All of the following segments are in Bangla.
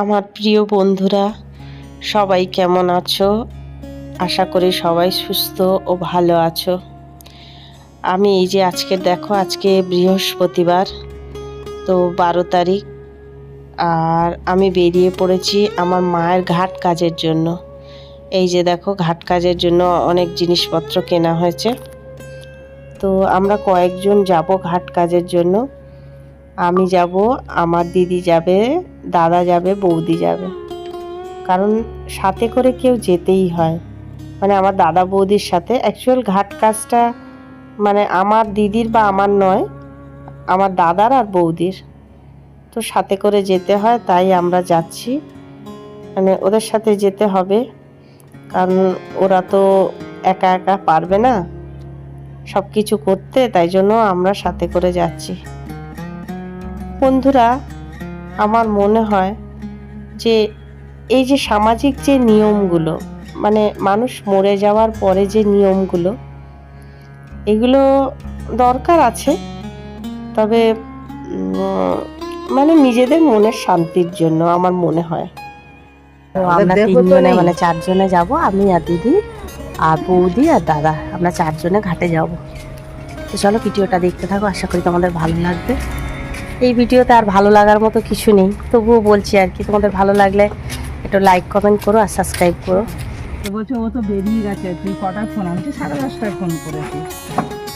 আমার প্রিয় বন্ধুরা, সবাই কেমন আছো? আশা করি সবাই সুস্থ ও ভালো আছো। আমি এই যে আজকে দেখো, আজকে বৃহস্পতিবার, তো বারো তারিখ, আর আমি বেরিয়ে পড়েছি আমার মায়ের ঘাট কাজের জন্য। এই যে দেখো, ঘাট কাজের জন্য অনেক জিনিসপত্র কেনা হয়েছে। তো আমরা কয়েকজন যাব ঘাট কাজের জন্য। আমি যাব, আমার দিদি যাবে, দাদা যাবে, বৌদি যাবে। কারণ সাথে করে কেউ যেতেই হয়। মানে আমার দাদা বৌদির সাথে অ্যাকচুয়াল ঘাট কাজটা মানে আমার দিদির বা আমার নয়, আমার দাদার আর বৌদির। তো সাথে করে যেতে হয়, তাই আমরা যাচ্ছি। মানে ওদের সাথে যেতে হবে। কারণ ওরা তো একা একা পারবে না। সব কিছু করতে, তাই জন্য আমরা সাথে করে যাচ্ছি। বন্ধুরা আমার মনে হয় যে এই যে সামাজিক যে নিয়মগুলো মানে মানুষ মরে যাওয়ার পরে যে নিয়মগুলো এগুলো দরকার আছে। তবে মানে নিজেদের মনের শান্তির জন্য আমার মনে হয়। আমরা তিনজনে মানে চারজনে যাব আমি আর দিদি আর বৌদি আর দাদা। আমরা চারজনে ঘাটে যাব। তো চলো ভিডিওটা দেখতে থাকো আশা করি তোমাদের ভালো লাগবে। এই ভিডিওতে আর ভালো লাগার মতো কিছু নেই। তবুও বলছি আর কি তোমাদের ভালো লাগলে একটু লাইক কমেন্ট করো আর সাবস্ক্রাইব করো। তো বলছে ও তো বেরিয়ে গেছে তুই কটায় ফোন আমি তো সাড়ে দশটায় ফোন করেছি।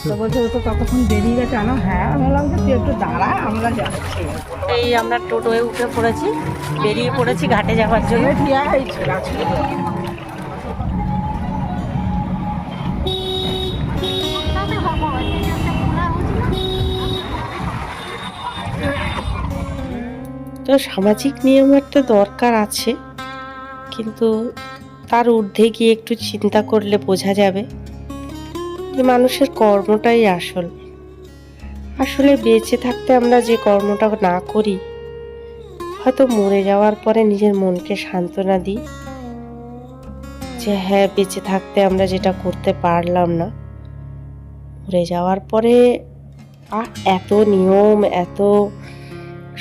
তো বলছে ও তো ততক্ষণ বেরিয়ে গেছে। হ্যাঁ বললাম যে তুই একটু দাঁড়া আমরা যাচ্ছি। এই আমরা টোটোয় উঠে পড়েছি বেরিয়ে পড়েছি ঘাটে যাওয়ার জন্য। তো সামাজিক নিয়মের তো দরকার আছে, কিন্তু তার ঊর্ধ্বে গিয়ে একটু চিন্তা করলে বোঝা যাবে যে মানুষের কর্মটাই আসল। আসলে বেঁচে থাকতে আমরা যে কর্মটা না করি, হয়তো মরে যাওয়ার পরে নিজের মনকে সান্ত্বনা দিই যে হ্যাঁ বেঁচে থাকতে আমরা যেটা করতে পারলাম না। মরে যাওয়ার পরে এত নিয়ম, এত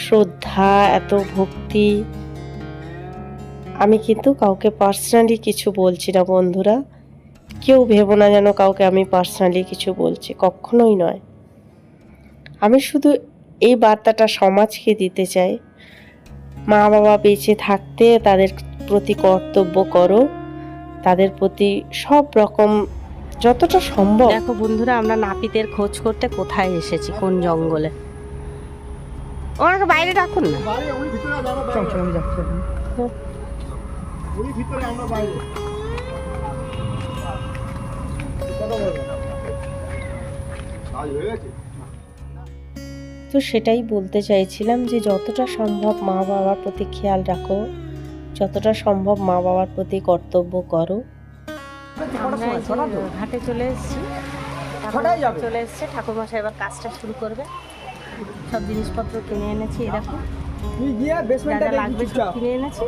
শ্রদ্ধা, এত ভক্তি। আমি কিন্তু কাউকে পার্সোনালি কিছু বলছি না বন্ধুরা। কেউ ভেবো না যেন কাউকে আমি পার্সোনালি কিছু বলছি, কখনোই নয়। আমি শুধু এই বার্তাটা সমাজকে দিতে চাই। মা বাবা বেঁচে থাকতে তাদের প্রতি কর্তব্য করো। তাদের প্রতি সব রকম যতটা সম্ভব দেখো বন্ধুরা, আমরা নাপিতের খোঁজ করতে কোথায় এসেছি? কোন জঙ্গলে? ওনাকে বাইরে রাখুন না। তো সেটাই বলতে চাইছিলাম যে যতটা সম্ভব মা বাবার প্রতি খেয়াল রাখো যতটা সম্ভব মা বাবার প্রতি কর্তব্য করো। ঘাটে চলে এসেছি চলে এসছে ঠাকুরমশাই এবার কাজটা শুরু করবে। সব জিনিসপত্র কিনে এনেছি এরকম তুই গিয়ে বেসমেন্টটা লাগবে কিনে এনেছি।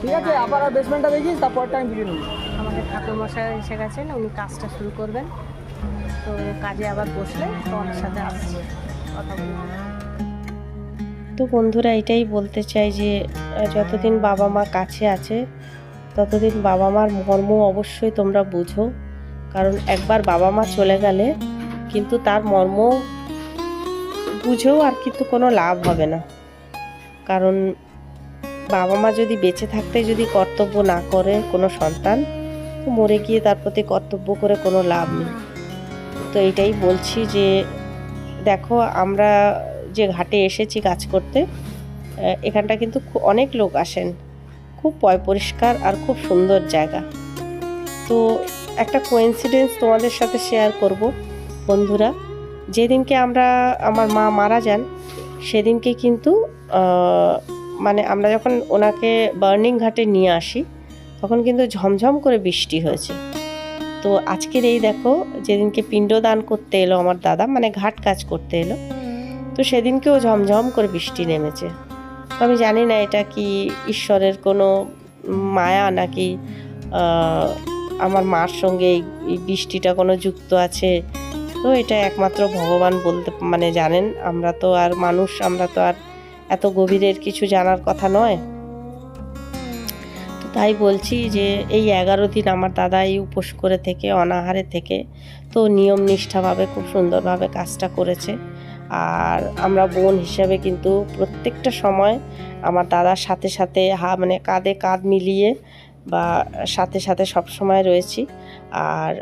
ঠিক আছে আবার বেসমেন্টটা দেখিস তারপরটা আমি ভিডিও নিবি। আমাদের ঠাকুরমশাই এসে গেছেন উনি কাজটা শুরু করবেন। তো কাজে আবার বসলে তোমাদের সাথে আসছি কথা বলব। তো বন্ধুরা এটাই বলতে চাই যে যতদিন বাবা মা কাছে আছে ততদিন বাবা মার মর্ম অবশ্যই তোমরা বুঝো। কারণ একবার বাবা মা চলে গেলে কিন্তু তার মর্ম বুঝেও আর কিন্তু কোনো লাভ হবে না। কারণ বাবা মা যদি বেঁচে থাকতে যদি কর্তব্য না করে কোনো সন্তান, তো মরে গিয়ে তার প্রতি কর্তব্য করে কোনো লাভ নেই। তো এটাই বলছি যে, দেখো আমরা যে ঘাটে এসেছি কাজ করতে এখানটা কিন্তু অনেক লোক আসেন। খুব পয় পরিষ্কার আর খুব সুন্দর জায়গা। তো একটা কোইন্সিডেন্স তোমাদের সাথে শেয়ার করব, বন্ধুরা। যেদিনকে আমরা, আমার মা মারা যান, সেদিনকে কিন্তু মানে আমরা যখন ওনাকে বার্নিং ঘাটে নিয়ে আসি, তখন কিন্তু ঝমঝম করে বৃষ্টি হয়েছে। তো আজকের এই দেখো, যেদিনকে পিণ্ডদান করতে এলো আমার দাদা মানে ঘাট কাজ করতে এলো, তো সেদিনকেও ঝমঝম করে বৃষ্টি নেমেছে। তো আমি জানি না এটা কি ঈশ্বরের কোনো মায়া নাকি আমার মার সঙ্গে এই এই বৃষ্টিটা কোনো যুক্ত আছে। তো এটা একমাত্র ভগবান বলতে মানে জানেন। আমরা তো আর মানুষ, আমরা তো আর এত গভীরের কিছু জানার কথা নয়। তো তাই বলছি যে, এই এগারো দিন আমার দাদা এই উপোস করে থেকে, অনাহারে থেকে, তো নিয়ম নিষ্ঠাভাবে খুব সুন্দরভাবে কাজটা করেছে। আর আমরা বোন হিসাবে কিন্তু প্রত্যেকটা সময় আমার দাদার সাথে সাথে হা মানে কাঁধে কাঁধ মিলিয়ে বা সাথে সাথে সব সময় রয়েছি। আর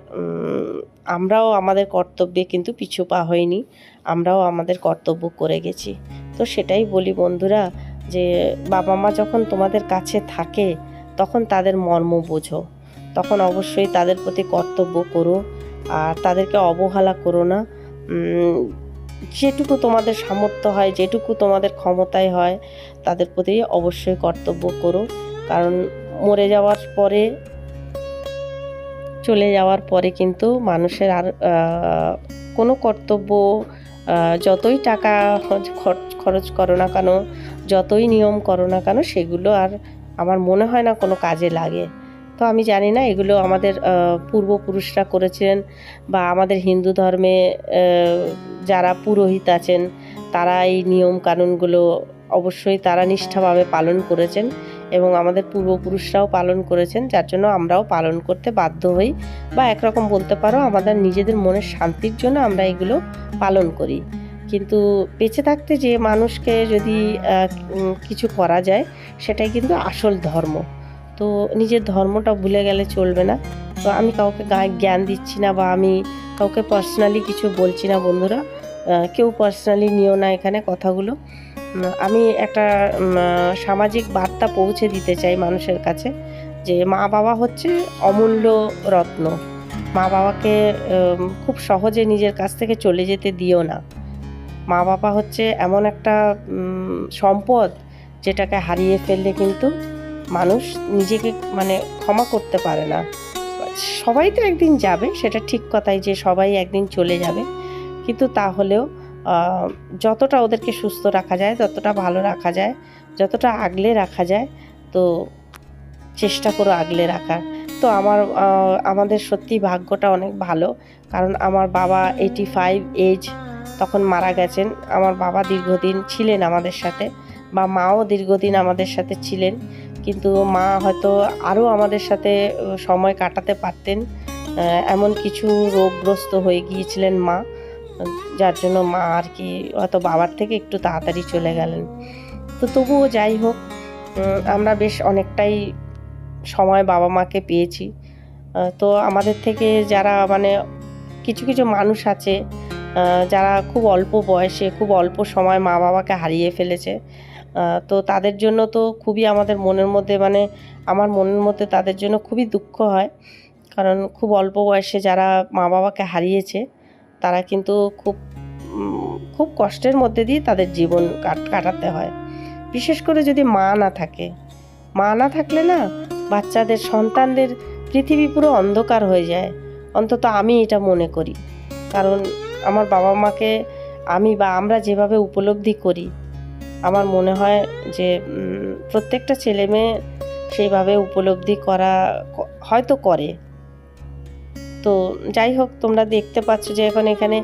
আমরাও আমাদের কর্তব্যে কিন্তু পিছু পা হইনি আমরাও আমাদের কর্তব্য করে গেছি। তো সেটাই বলি বন্ধুরা যে বাবা মা যখন তোমাদের কাছে থাকে, তখন তাদের মর্ম বোঝো। তখন অবশ্যই তাদের প্রতি কর্তব্য করো আর তাদেরকে অবহেলা করো না। যেটুকু তোমাদের সামর্থ্য হয়, যেটুকু তোমাদের ক্ষমতায় হয়, তাদের প্রতি অবশ্যই কর্তব্য করো। কারণ মরে যাওয়ার পরে চলে যাওয়ার পরে কিন্তু মানুষের আর কোনো কর্তব্য যতই টাকা খরচ করো না কেন, যতই নিয়ম করো না কেন, সেগুলো আর আমার মনে হয় না কোনো কাজে লাগে। তো আমি জানি না, এগুলো আমাদের পূর্বপুরুষরা করেছিলেন বা আমাদের হিন্দু ধর্মে যারা পুরোহিত আছেন, তারা এই নিয়ম কানুনগুলো অবশ্যই তারা নিষ্ঠাভাবে পালন করেছেন। এবং আমাদের পূর্বপুরুষরাও পালন করেছেন, যার জন্য আমরাও পালন করতে বাধ্য হই। বা একরকম বলতে পারো, আমাদের নিজেদের মনের শান্তির জন্য আমরা এগুলো পালন করি। কিন্তু বেঁচে থাকতে যে মানুষকে যদি কিছু করা যায়, সেটাই কিন্তু আসল ধর্ম। তো নিজের ধর্মটা ভুলে গেলে চলবে না। তো আমি কাউকে জ্ঞান দিচ্ছি না বা আমি কাউকে পার্সোনালি কিছু বলছি না বন্ধুরা কেউ পার্সোনালি নিও না এখানে কথাগুলো। আমি একটা সামাজিক বার্তা পৌঁছে দিতে চাই মানুষের কাছে যে মা বাবা হচ্ছে অমূল্য রত্ন। মা বাবাকে খুব সহজে নিজের কাছ থেকে চলে যেতে দিও না। মা বাবা হচ্ছে এমন একটা সম্পদ যেটাকে হারিয়ে ফেললে কিন্তু মানুষ নিজেকে মানে ক্ষমা করতে পারে না। সবাই তো একদিন যাবে, সেটা ঠিক কথাই যে সবাই একদিন চলে যাবে। কিন্তু তাহলেও যতটা ওদেরকে সুস্থ রাখা যায় যতটা ভালো রাখা যায়, যতটা আগলে রাখা যায়, তো চেষ্টা করো আগলে রাখার। তো আমার আমাদের সত্যি ভাগ্যটা অনেক ভালো, কারণ আমার বাবা এইটি ফাইভ এজ তখন মারা গেছেন। আমার বাবা দীর্ঘদিন ছিলেন আমাদের সাথে, বা মাও দীর্ঘদিন আমাদের সাথে ছিলেন, কিন্তু মা হয়তো আরও আমাদের সাথে সময় কাটাতে পারতেন। এমন কিছু রোগগ্রস্ত হয়ে গিয়েছিলেন মা। যার জন্য মা আর কি হয়তো বাবার থেকে একটু তাড়াতাড়ি চলে গেলেন। তো তবুও যাই হোক আমরা বেশ অনেকটাই সময় বাবা মাকে পেয়েছি। তো আমাদের থেকে যারা মানে কিছু কিছু মানুষ আছে যারা খুব অল্প বয়সে, খুব অল্প সময় মা বাবাকে হারিয়ে ফেলেছে তো তাদের জন্য তো খুবই আমাদের মনের মধ্যে মানে আমার মনের মধ্যে তাদের জন্য খুবই দুঃখ হয়। কারণ খুব অল্প বয়সে যারা মা বাবাকে হারিয়েছে তারা কিন্তু খুব খুব কষ্টের মধ্যে দিয়ে তাদের জীবন কাটাতে হয়। বিশেষ করে যদি মা না থাকে। মা না থাকলে না বাচ্চাদের, সন্তানদের পৃথিবী পুরো অন্ধকার হয়ে যায়। অন্তত আমি এটা মনে করি। কারণ আমার বাবা মাকে আমি বা আমরা যেভাবে উপলব্ধি করি, আমার মনে হয় যে প্রত্যেকটা ছেলে মেয়ে সেইভাবে উপলব্ধি করা হয়তো করে। তো যাই হোক, তোমরা দেখতে পাচ্ছ যে এখন এখানে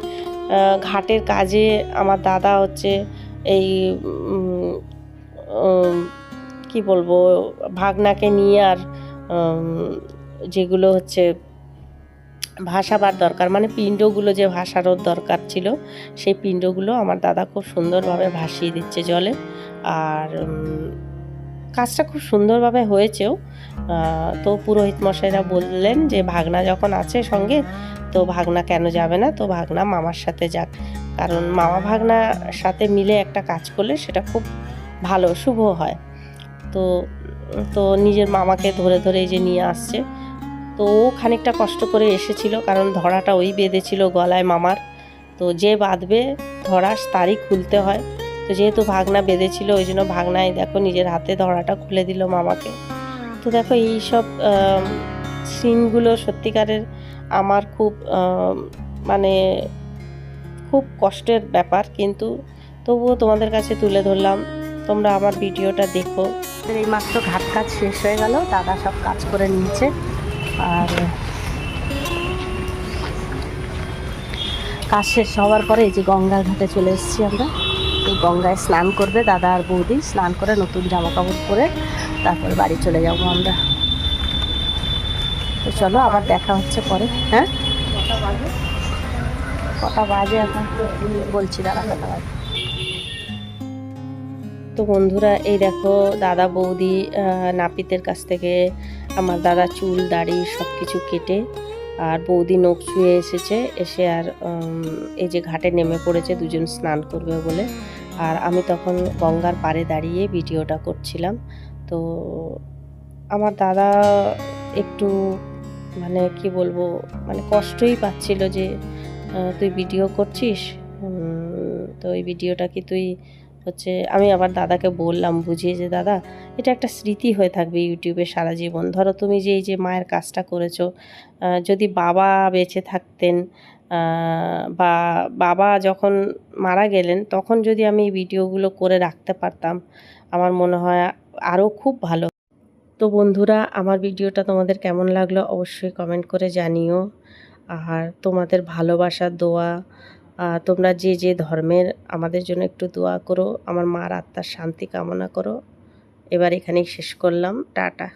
ঘাটের কাজে আমার দাদা হচ্ছে এই কি বলব, ভাগনাকে নিয়ে আর যেগুলো হচ্ছে ভাসাবার দরকার মানে পিণ্ডগুলো যে ভাসানোর দরকার ছিল, সেই পিণ্ডগুলো আমার দাদা খুব সুন্দরভাবে ভাসিয়ে দিচ্ছে জলে। আর কাজটা খুব সুন্দরভাবে হয়েছেও। তো পুরোহিত মশাইরা বললেন যে, ভাগনা যখন আছে সঙ্গে, তো ভাগনা কেন যাবে না? তো ভাগনা মামার সাথে যাক। কারণ মামা ভাগনা সাথে মিলে একটা কাজ করলে সেটা খুব ভালো, শুভ হয়। তো তো নিজের মামাকে ধরে ধরে যে নিয়ে আসছে। তো ও খানিকটা কষ্ট করে এসেছিল, কারণ ধরাটা ওই বেঁধেছিল গলায় মামার। তো যে বাঁধবে ধরা তারই খুলতে হয়। তো যেহেতু ভাগনা বেঁধেছিল, ওই জন্য ভাগনায় দেখো নিজের হাতে ধরাটা খুলে দিল মামাকে। তো দেখো এই সব সিনগুলো সত্যিকারের আমার খুব মানে খুব কষ্টের ব্যাপার। কিন্তু তবুও তোমাদের কাছে তুলে ধরলাম, তোমরা আমার ভিডিওটা দেখো। এই মাত্র ঘাট কাজ শেষ হয়ে গেল, দাদা সব কাজ করে নিয়েছে। আর কাজ শেষ হওয়ার পরে এই যে গঙ্গার ঘাটে চলে এসেছি আমরা। এই গঙ্গায় স্নান করবে দাদা আর বৌদি। স্নান করে নতুন জামা কাপড় পরে তারপর বাড়ি চলে যাব আমরা। তো চলো, আবার দেখা হচ্ছে পরে হ্যাঁ? কটা বাজে এখন? বলছি দাদা, কটা বাজে? তো বন্ধুরা, এই দেখো দাদা, বৌদি নাপিতের কাছ থেকে আমার দাদা চুল, দাড়ি সব কিছু কেটে আর বৌদি নখ ছুঁয়ে এসেছে। এসে আর এই যে ঘাটে নেমে পড়েছে, দুজন স্নান করবে বলে। আর আমি তখন গঙ্গার পাড়ে দাঁড়িয়ে ভিডিওটা করছিলাম। তো আমার দাদা একটু মানে কি বলব মানে কষ্টই পাচ্ছিল যে তুই ভিডিও করছিস? তো এই ভিডিওটা কি তুই হচ্ছে, আমি আবার দাদাকে বললাম বুঝিয়ে যে, দাদা, এটা একটা স্মৃতি হয়ে থাকবে ইউটিউবে সারা জীবন। ধরো তুমি যে, এই যে মায়ের কাজটা করেছ যদি বাবা বেঁচে থাকতেন বা বাবা যখন মারা গেলেন, তখন যদি আমি এই ভিডিওগুলো করে রাখতে পারতাম, আমার মনে হয় আরও খুব ভালো। তো বন্ধুরা, আমার ভিডিওটা তোমাদের কেমন লাগল অবশ্যই কমেন্ট করে জানিও। আর তোমাদের ভালোবাসার দোয়া তোমরা যে যে ধর্মের, আমাদের জন্য একটু দোয়া করো, আমার মার আত্মার শান্তি কামনা করো। এবার এখানেই শেষ করলাম। টাটা।